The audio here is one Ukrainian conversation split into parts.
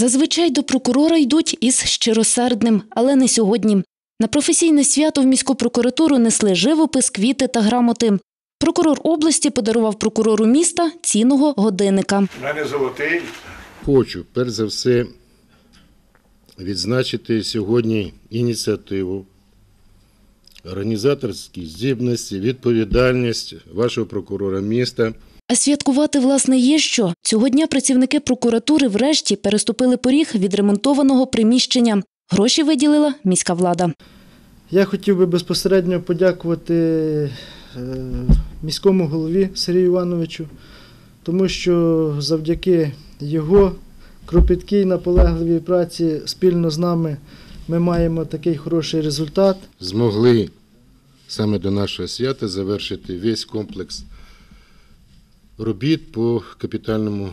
Зазвичай до прокурора йдуть із щиросердним, але не сьогодні. На професійне свято в міську прокуратуру несли живопис, квіти та грамоти. Прокурор області подарував прокурору міста цінного годинника. У мене золотий. Хочу перш за все відзначити сьогодні ініціативу, організаторські здібності, відповідальність вашого прокурора міста. А святкувати, власне, є що. Цього дня працівники прокуратури врешті переступили поріг відремонтованого приміщення. Гроші виділила міська влада. Я хотів би безпосередньо подякувати е, міському голові Сергію Івановичу, тому що завдяки його кропіткій наполегливій праці спільно з нами ми маємо такий хороший результат. Змогли саме до нашого свята завершити весь комплекс робіт по капітальному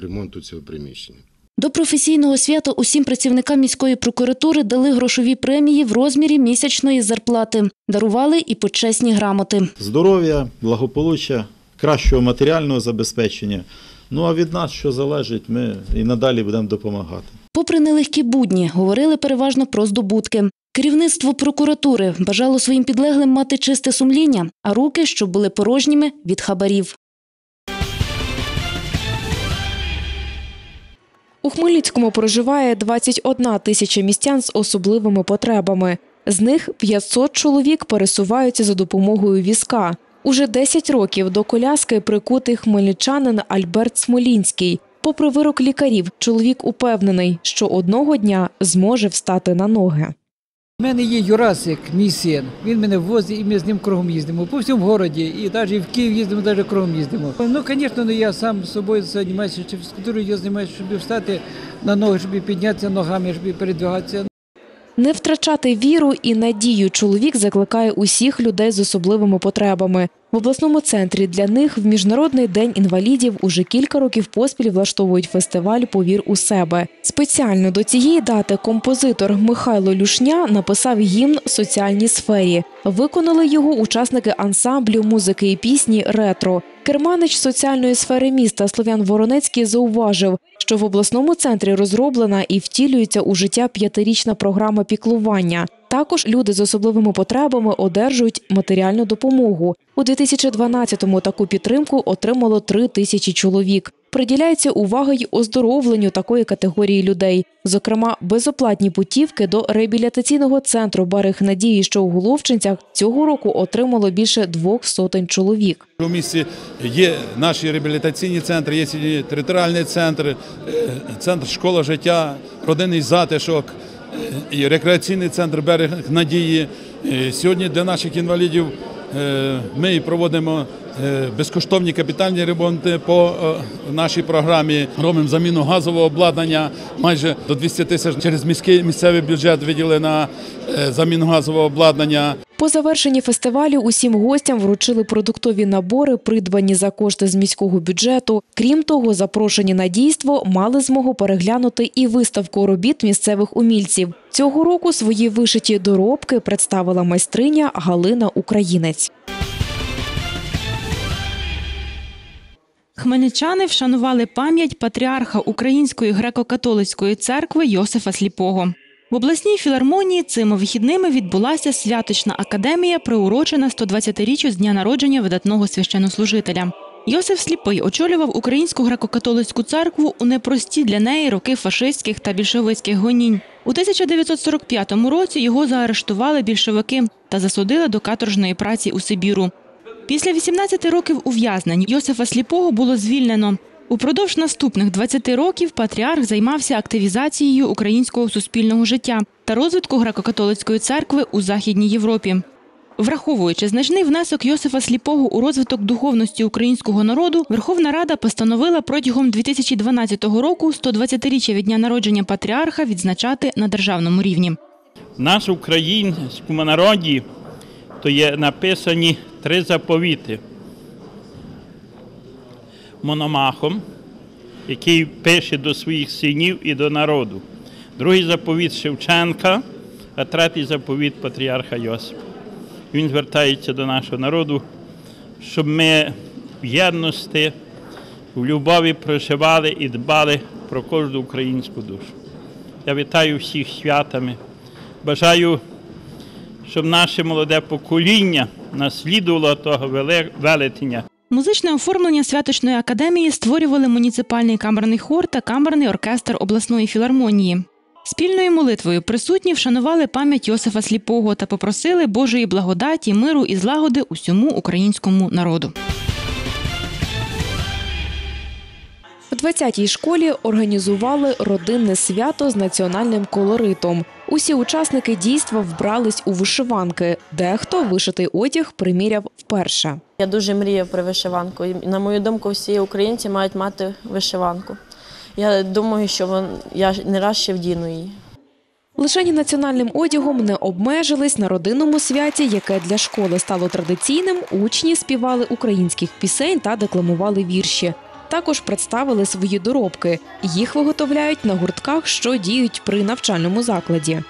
ремонту цього приміщення. До професійного свята усім працівникам міської прокуратури дали грошові премії в розмірі місячної зарплати. Дарували і почесні грамоти. здоров'я, благополуччя, кращого матеріального забезпечення. Ну а від нас, що залежить, ми і надалі будемо допомагати. Попри нелегкі будні, говорили переважно про здобутки. Керівництво прокуратури бажало своїм підлеглим мати чисте сумління, а руки, щоб були порожніми від хабарів. У Хмельницькому проживає 21 тисяча містян з особливими потребами. З них 500 чоловік пересуваються за допомогою візка. Уже 10 років до коляски прикутий хмельничанин Альберт Смолінський. Попри вирок лікарів, чоловік упевнений, що одного дня зможе встати на ноги. У мене є Юрасик, мій син. Він мене возить і ми з ним кругом їздимо. По всьому городі. І навіть в Київ їздимо, навіть кругом їздимо. Ну, звісно, ну, я сам собою займаюся, чи фізкультурою я займаюся, щоб встати на ноги, щоб піднятися ногами, щоб передвигатися. Не втрачати віру і надію чоловік закликає усіх людей з особливими потребами. В обласному центрі для них в Міжнародний день інвалідів уже кілька років поспіль влаштовують фестиваль Повір у себе. Спеціально до цієї дати композитор Михайло Люшня написав гімн соціальній сфері. Виконали його учасники ансамблю музики і пісні Ретро. Керманич соціальної сфери міста Слов'ян Воронецький зауважив, що в обласному центрі розроблена і втілюється у життя п'ятирічна програма піклування. Також люди з особливими потребами одержують матеріальну допомогу. У 2012-му таку підтримку отримало три тисячі чоловік. Приділяється увага й оздоровленню такої категорії людей, зокрема, безоплатні путівки до реабілітаційного центру Берег Надії, що у Головчинцях цього року отримало більше двох сотень чоловік. У місті є наші реабілітаційні центри, є сьогодні територіальний центр, е, центр школа життя, родинний затишок, і рекреаційний центр берег надії. Е, Сьогодні для наших інвалідів е, ми проводимо безкоштовні капітальні ремонти по е, нашій програмі. Робимо заміну газового обладнання. Майже до 200 тисяч через міський місцевий бюджет виділили на е, заміну газового обладнання. По завершенні фестивалю усім гостям вручили продуктові набори, придбані за кошти з міського бюджету. Крім того, запрошені на дійство мали змогу переглянути і виставку робіт місцевих умільців. Цього року свої вишиті доробки представила майстриня Галина Українець. Хмельничани вшанували пам'ять патріарха Української греко-католицької церкви Йосифа Сліпого. В обласній філармонії цими вихідними відбулася святочна академія, приурочена 120-річчю з дня народження видатного священнослужителя. Йосиф Сліпий очолював Українську греко-католицьку церкву у непрості для неї роки фашистських та більшовицьких гонінь. У 1945 році його заарештували більшовики та засудили до каторжної праці у Сибіру. Після 18 років ув'язнень Йосифа Сліпого було звільнено. Упродовж наступних 20 років патріарх займався активізацією українського суспільного життя та розвитку греко-католицької церкви у Західній Європі. Враховуючи значний внесок Йосифа Сліпого у розвиток духовності українського народу, Верховна Рада постановила протягом 2012 року 120-річчя від дня народження патріарха відзначати на державному рівні. В нас в українському народі то є написані три заповіти. Мономахом, який пише до своїх синів і до народу. Другий заповіт Шевченка, а третій заповіт патріарха Йосипа. Він звертається до нашого народу, щоб ми в єдності, в любові проживали і дбали про кожну українську душу. Я вітаю всіх святами. Бажаю, щоб наше молоде покоління наслідувало того велетення. Музичне оформлення святочної академії створювали муніципальний камерний хор та камерний оркестр обласної філармонії. Спільною молитвою присутні вшанували пам'ять Йосифа Сліпого та попросили Божої благодаті, миру і злагоди усьому українському народу. У 20-й школі організували родинне свято з національним колоритом. Усі учасники дійства вбрались у вишиванки. Дехто вишитий одяг приміряв вперше. Я дуже мріяв про вишиванку. І, на мою думку, всі українці мають мати вишиванку. Я думаю, що вон, я не раз ще вдіну її. Лишені національним одягом не обмежились на родинному святі, яке для школи стало традиційним. Учні співали українських пісень та декламували вірші. Також представили свої доробки. Їх виготовляють на гуртках, що діють при навчальному закладі.